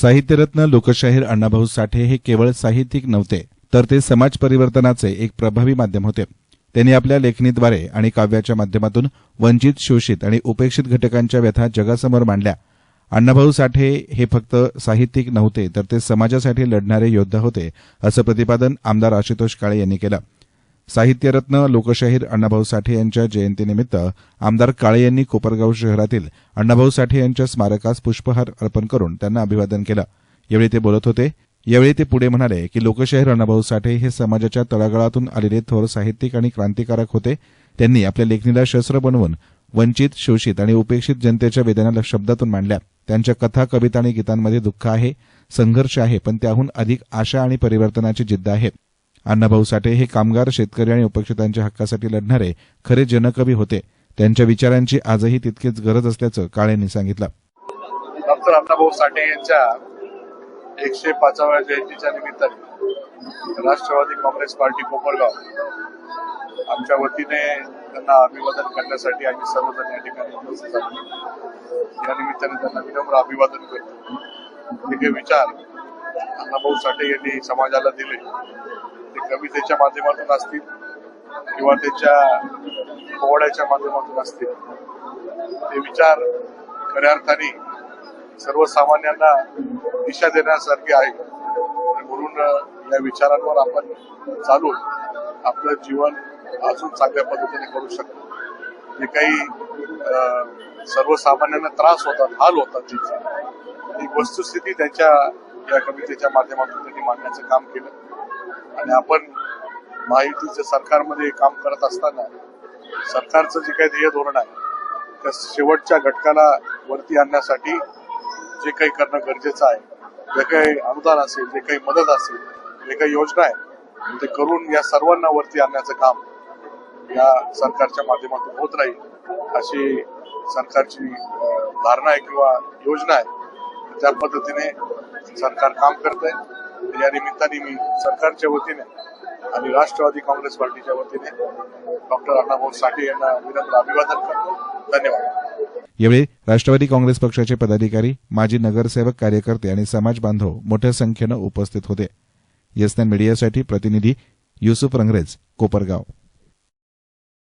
साहित्यरत्न लोकशाहीर अण्णाभाऊ साठे हे केवळ साहित्यिक नव्हते तर ते समाज परिवर्तनाचे एक प्रभावी माध्यम होते. त्यांनी आपल्या लेखणीद्वारे आणि काव्याच्या माध्यमातून वंचित शोषित आणि उपेक्षित घटकांच्या व्यथा जगासमोर मांडल्या. अण्णाभाऊ साठे हे फक्त साहित्यिक नव्हते तर ते समाजासाठी लढणारे योद्धा होते असं प्रतिपादन आमदार आशुतोष काळे यांनी केलं. साहित्यरत्न लोकशाहीर अण्णाभाऊ साठे यांच्या जयंतीनिमित्त आमदार काळे यांनी कोपरगाव शहरातील अण्णाभाऊ साठे यांच्या स्मारकास पुष्पहार अर्पण करून त्यांना अभिवादन केलं. यावेळी ते बोलत होते. यावेळी ते पुढे म्हणाले की लोकशाहीर अण्णाभाऊ साठे हे समाजाच्या तळागाळातून आलेले थोर साहित्यिक आणि क्रांतिकारक होते. त्यांनी आपल्या लेखणीला शस्त्र बनवून वंचित शोषित आणि उपेक्षित जनतेच्या वेदनाला शब्दातून मांडल्या. त्यांच्या कथा कविता आणि गीतांमध्ये दुःख आहे संघर्ष आहे पण त्याहून अधिक आशा आणि परिवर्तनाची जिद्द आहे. अण्णाभाऊ साठे हे कामगार शेतकरी आणि उपेक्षितांच्या हक्कासाठी लढणारे खरे जनकवी होते. त्यांच्या विचारांची आजही तितकीच गरज असल्याचं काळेंनी सांगितलं. डॉक्टर अण्णाभाऊ साठे यांच्या एकशे पाचाव्या जयंतीच्या निमित्ताने राष्ट्रवादी काँग्रेस पार्टी कोपरगाव आमच्या वतीने त्यांना अभिवादन करण्यासाठी आम्ही सर्वजण या ठिकाणी उपस्थित आहोत. या निमित्ताने त्यांना विनम्र अभिवादन करतो. हे विचार अण्णाभाऊ साठे यांनी समाजाला दिले. कवितेच्या माध्यमातून असतील किंवा त्याच्या पोवाड्याच्या माध्यमातून असतील. ते विचार खऱ्या अर्थाने सर्वसामान्यांना दिशा देण्यासारखे आहे म्हणून या विचारांवर आपण चालून आपलं जीवन अजून चांगल्या पद्धतीने करू शकतो. जे काही सर्वसामान्यांना त्रास होतात हाल होतात तिथे ती वस्तुस्थिती त्यांच्या या कवितेच्या माध्यमातून त्यांनी मांडण्याचं काम केलं. आणि आपण महायुतीच्या सरकारमध्ये काम करत असताना सरकारचं जे काही ध्येय धोरण आहे त्या शेवटच्या घटकाला वरती आणण्यासाठी जे काही करणं गरजेचं आहे जे काही अनुदान असेल जे काही मदत असेल जे काही योजना आहे ते करून या सर्वांना वरती आणण्याचं काम या सरकारच्या माध्यमातून होत राहील अशी सरकारची धारणा आहे किंवा योजना आहे. त्या पद्धतीने सरकार काम करत आहे या निमित्ताने मी सरकारच्या वतीने आणि राष्ट्रवादी काँग्रेस पार्टीच्या वतीने डॉक्टर अण्णाभाऊ साठे यांना विनम्र अभिवादन करतो. धन्यवाद. यावेळी राष्ट्रवादी काँग्रेस पक्षाचे पदाधिकारी माजी नगरसेवक कार्यकर्ते आणि समाज बांधव मोठ्या संख्येनं उपस्थित होते. येसनॅन मीडियासाठी प्रतिनिधी युसुफ रंगरेज कोपरगाव.